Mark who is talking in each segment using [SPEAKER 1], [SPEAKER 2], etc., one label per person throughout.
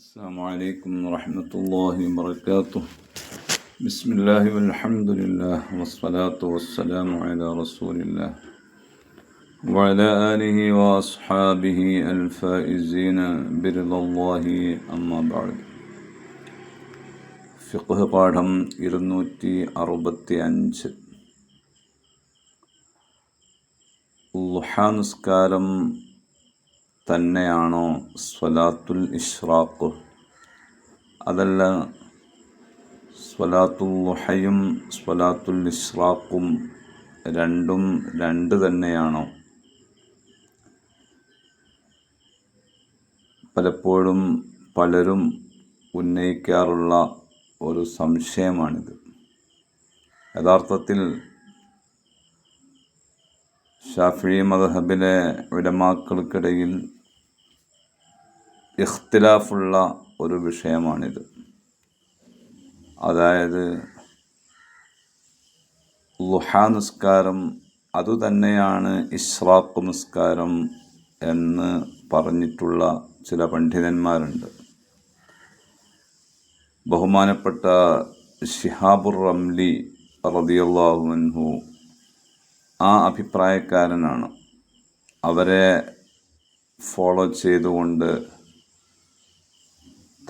[SPEAKER 1] السلام عليكم ورحمة الله وبركاته بسم الله والحمد لله والصلاة والسلام على رسول الله وعلى آله وأصحابه الفائزين برضا الله أما بعد ഫിഖ് പാഠം ഇരുന്നൂറ്റി അറുപത്തി അഞ്ച് ലുഹാനുസ്കാരം തന്നെയാണോ സ്വലാത്തുൽ ഇഷ്റാഖ് അതല്ല സ്വലാത്തുൽ ലുഹയും സ്വലാത്തുൽ ഇഷ്റാഖും രണ്ടും രണ്ട് തന്നെയാണോ? പലപ്പോഴും പലരും ഉന്നയിക്കാറുള്ള ഒരു സംശയമാണിത്. യഥാർത്ഥത്തിൽ ഷാഫി മദഹബിലെ ഉലമാക്കൾക്കിടയിൽ ഇഖ്തിലാഫുള്ള ഒരു വിഷയമാണിത്. അതായത് ലുഹാ നിസ്കാരം അതുതന്നെയാണ് ഇഷ്റാഖ് നിസ്കാരം എന്ന് പറഞ്ഞിട്ടുള്ള ചില പണ്ഡിതന്മാരുണ്ട്. ബഹുമാനപ്പെട്ട ഷിഹാബുർ റംലി റബിയുള്ള അൻഹു ആ അഭിപ്രായക്കാരനാണ്. അവരെ ഫോളോ ചെയ്തുകൊണ്ട്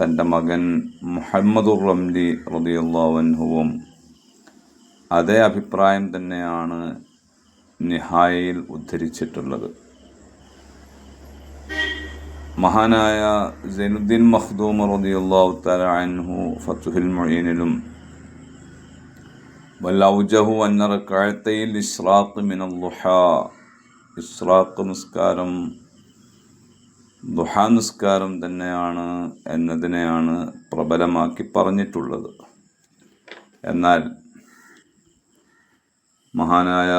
[SPEAKER 1] തന്റെ മകൻ മുഹമ്മദുർ റംലി റതിയുള്ളവൻഹുവും അതേ അഭിപ്രായം തന്നെയാണ് നിഹായയിൽ ഉദ്ധരിച്ചിട്ടുള്ളത്. മഹാനായ സൈനുദ്ദീൻ മഖ്ദൂം റതിയുള്ളാഹു തല അൻഹു ഫത്തുഹിൽ മൊയ്യനിലും വല്ലൗജഹു അന്ന റക്കാഴത്തയിൽ ഇസ്രാഖ് ളുഹാ ഇസ്രാഖ് നിസ്കാരം ദുഹാ നിസ്കാരം തന്നെയാണ് എന്നതിനെയാണ് പ്രബലമാക്കി പറഞ്ഞിട്ടുള്ളത്. എന്നാൽ മഹാനായ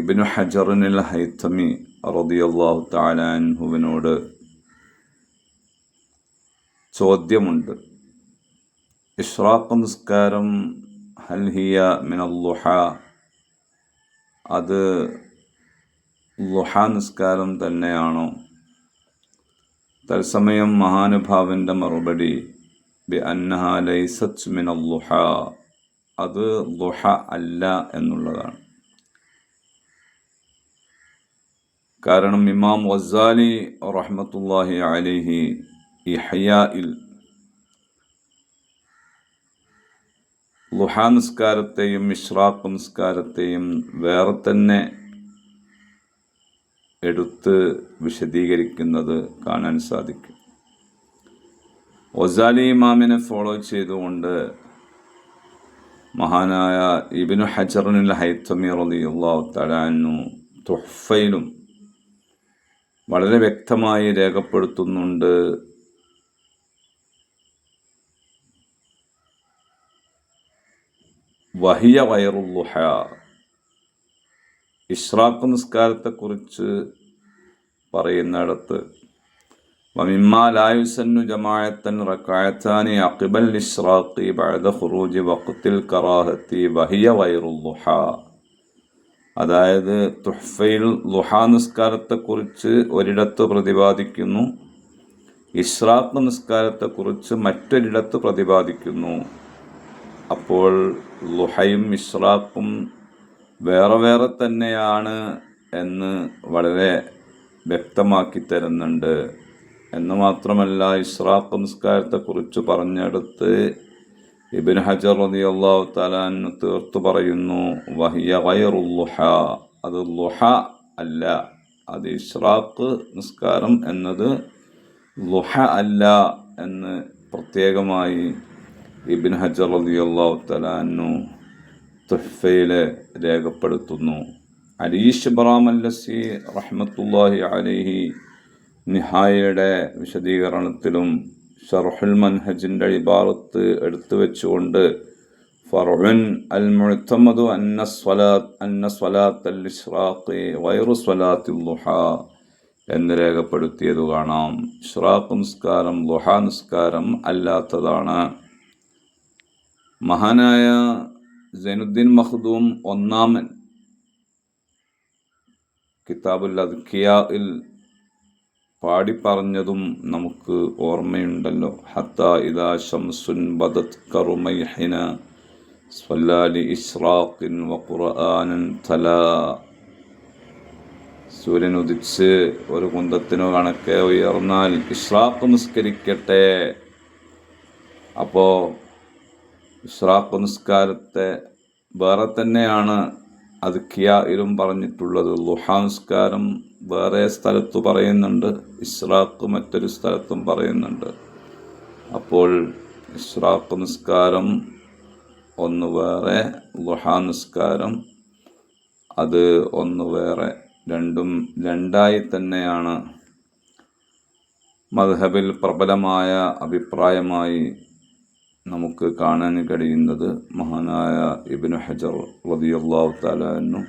[SPEAKER 1] ഇബിനു ഹജറിനിൽ ഹൈത്തമി റതിയല്ലാഹു താലാൻഹുവിനോട് ചോദ്യമുണ്ട്. ഇഷ്റാഖ് നിസ്കാരം ഹൽഹിയ മിനല്ലുഹ അത് ലുഹ നിസ്കാരം തന്നെയാണോ? തത്സമയം മഹാനുഭാവന്റെ മറുപടി ബി അന്നഹ ലൈസത് മിനല്ലുഹ അത് ലുഹ അല്ല എന്നുള്ളതാണ്. കാരണം ഇമാം വസാലി റഹ്മത്തുല്ലാഹി അലിഹി ഇഹയായിൽ ലുഹാ നിസ്കാരത്തെയും ഇഷ്റാഖ് നിസ്കാരത്തെയും വേറെ തന്നെ എടുത്ത് വിശദീകരിക്കുന്നത് കാണാൻ സാധിക്കും. ഒസാലി ഇമാമിനെ ഫോളോ ചെയ്തുകൊണ്ട് മഹാനായ ഇബിനു ഹജറിനിൽ ഹൈത്തമി റളിയല്ലാഹു തലാനു തുഹ്ഫയിലും വളരെ വ്യക്തമായി രേഖപ്പെടുത്തുന്നുണ്ട് വഹിയ വയറുല്ലുഹ ഇഷ്രാഖ് നിസ്കാരത്തെക്കുറിച്ച് പറയുന്നിടത്ത് വമിമ്മാലായുസന്നു ജമായത്തൻ റക്കായത്താനി അക്കിബൽ ഇഷ്റാഖി ബഴദ ഖുറൂജി വഖത്തിൽ കറാഹത്തി വഹിയ വൈറുല്ലുഹ അതായത് തുഹ്ഫയിൽ ലുഹാ നിസ്കാരത്തെക്കുറിച്ച് ഒരിടത്ത് പ്രതിപാദിക്കുന്നു ഇഷ്റാഖ് നിസ്കാരത്തെക്കുറിച്ച് മറ്റൊരിടത്ത് പ്രതിപാദിക്കുന്നു. അപ്പോൾ ലുഹയും ഇസ്രാഖും വേറെ വേറെ തന്നെയാണ് എന്ന് വളരെ വ്യക്തമാക്കി തരുന്നുണ്ട്. എന്ന് മാത്രമല്ല ഇസ്രാഖ് സംസ്കാരത്തെക്കുറിച്ച് പറഞ്ഞെടുത്ത് ഇബിൻ ഹജർ റതി അള്ളാഹു തലാൻ തീർത്തു പറയുന്നു വഹിയ വയറുല്ലുഹ അത് ലുഹ അല്ല അത് ഇസ്രാഖ് നിസ്കാരം എന്നത് ലുഹ അല്ല എന്ന് പ്രത്യേകമായി ഇബിൻ ഹജർ അലി അള്ളാഹു തലാന്നു തുഹഫയിൽ രേഖപ്പെടുത്തുന്നു. അരീഷ് ബറാമല്ലസി റഹ്മത്തുല്ലാഹി അലിഹി നിഹായയുടെ വിശദീകരണത്തിലും ഷർഹുൽ മൻഹജിന്റെ ഇബാറത്ത് എടുത്തു വെച്ചുകൊണ്ട് ഫറുൻ അൽ മുഴുത്തമ്മദു അന്ന സ്വലാത്ത് അന്ന സ്വലാത്ത് അൽ ഇഷ്റാഖി വൈറു സ്വലാത്തിൽ ലുഹ എന്ന് രേഖപ്പെടുത്തിയത് കാണാം. ഇഷ്റാഖ് നിസ്കാരം ലുഹ നിസ്കാരം അല്ലാത്തതാണ്. മഹാനായ സൈനുദ്ദീൻ മഹദൂം ഒന്നാമൻ കിതാബുൽ അദ്ഖിയയിൽ പാടിപ്പറഞ്ഞതും നമുക്ക് ഓർമ്മയുണ്ടല്ലോ. ഹത്ത ഇദാ ശംസുൻ ബദത് കറുമൈഹിന സ്വല്ലാലി ഇസ്രാഖിൻ വ തലാ. സൂര്യൻ ഉദിച്ച് ഒരു കുന്തത്തിനോ കണക്കെ ഉയർന്നാൽ ഇസ്രാഖ് നിസ്കരിക്കട്ടെ. അപ്പോൾ ഇഷ്റാഖ് നിസ്കാരത്തെ വേറെ തന്നെയാണ് അത് ഖിയായിലും പറഞ്ഞിട്ടുള്ളത്. ലുഹാ നിസ്കാരം വേറെ സ്ഥലത്ത് പറയുന്നുണ്ട് ഇഷ്രാഖ് മറ്റൊരു സ്ഥലത്തും പറയുന്നുണ്ട്. അപ്പോൾ ഇഷ്രാഖ് നിസ്കാരം ഒന്ന് വേറെ ലുഹാ നിസ്കാരം അത് ഒന്ന് വേറെ രണ്ടും രണ്ടായി തന്നെയാണ്. മദ്ഹബിൽ പ്രബലമായ അഭിപ്രായമായി നമുക്ക് കാണാൻ കഴിയുന്നത് മഹാനായ ഇബിന് ഹജർ റതിയല്ലാഹു താലാന്നു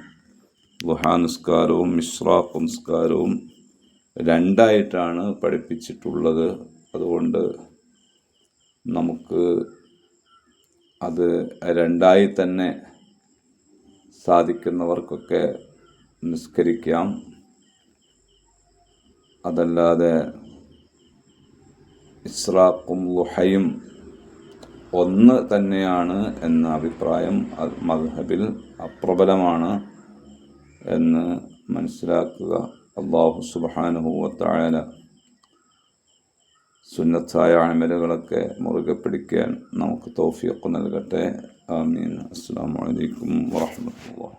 [SPEAKER 1] ലുഹാ നിസ്കാരവും ഇഷ്റാഖ് നിസ്കാരവും രണ്ടായിട്ടാണ് പഠിപ്പിച്ചിട്ടുള്ളത്. അതുകൊണ്ട് നമുക്ക് അത് രണ്ടായി തന്നെ സാധിക്കുന്നവർക്കൊക്കെ നിസ്കരിക്കാം. അതല്ലാതെ ഇസ്രാഖും ലുഹയും ഒന്ന് തന്നെയാണ് എന്ന അഭിപ്രായം മദ്ഹബിൽ അപ്രബലമാണ് എന്ന് മനസ്സിലാക്കുക. അള്ളാഹു സുബാനുഭൂവത്തായ സുന്നത്തായ അമലുകളൊക്കെ മുറുകെ പിടിക്കാൻ നമുക്ക് തോഫിയൊക്കെ നൽകട്ടെ. ആമീൻ. അസ്സാം വലൈക്കും വാഹമത്തുള്ള